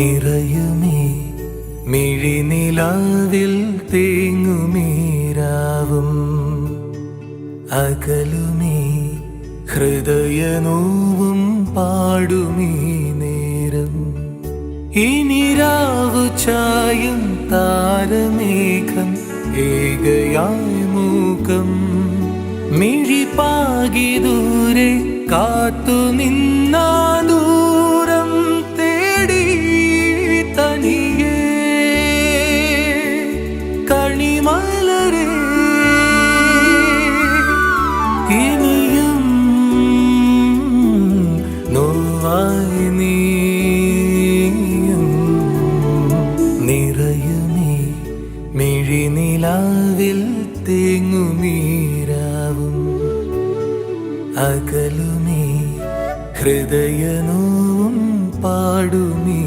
നിറയുമേ മിഴിനിലാവിൽ തേങ്ങുമീരാവും. അകലുമേ ഹൃദയനോവും പാടുമീ നേരം. ഇനിരാവു ചായും താരമേഘം ഏകയായ മൂകം. മിഴിപ്പാകി ദൂരെ കാത്തു നിന്നാ മിഴിനിലാവിൽ തേങ്ങുമീരാവും അകലുമേ ഹൃദയനോവും പാടുമീ.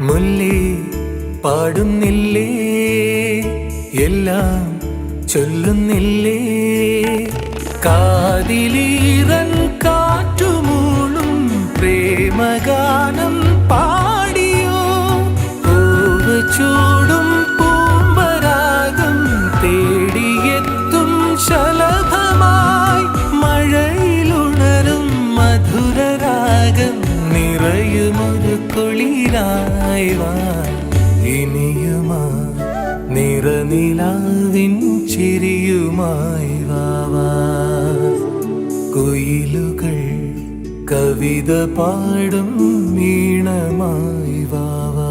മുല്ലേ പാടുന്നില്ലേ? എല്ലാം ചൊല്ലുന്നില്ലേ? കാതിലീറൻ നിറയുമൊരു കുളിരായി വാ. ഇനിയുമാ നിറനിലാവിൻ ചിരിയുമായി വാവാ കുയിലുകൾ കവിത പാടും വീണമായി വാവാ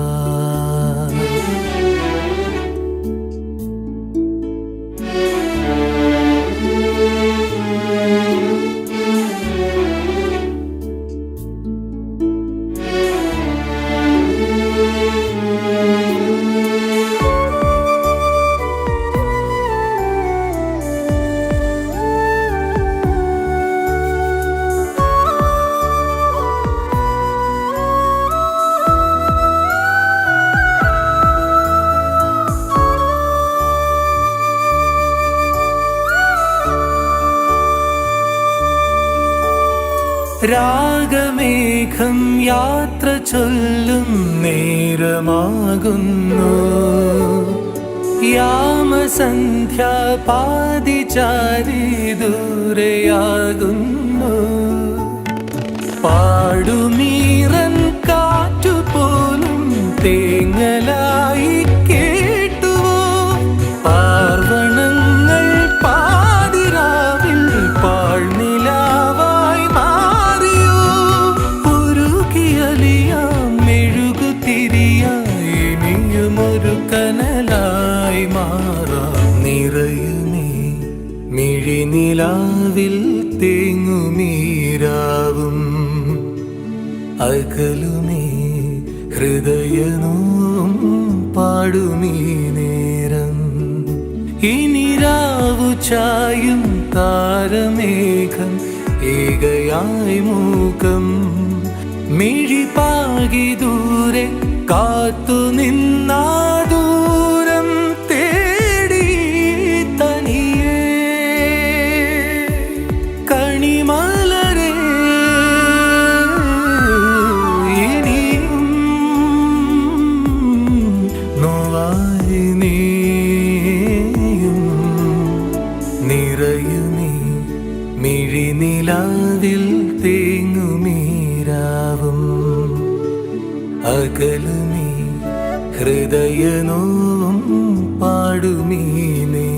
രാഗമേഘം യാത്ര ചൊല്ലും നേരമാകുന്നു. യാമസന്ധ്യ പാതിചാരി ദൂരെയാകുന്നു പാടുമീറൻ കനലായി മാറാം നിറയുമേ മിഴിനിലാവിൽ തേങ്ങുമീരാവും അകലുമേ ഹൃദയനും പാടുമീ നേരം. ഇനിരാവു ചായും താരമേഘം ഏകയായി മൂക്കം മിഴിപ്പാകി ദൂരെ കാത്തു നിന്നാ അകലുമേ ഹൃദയനോവും പാടുമീ നേ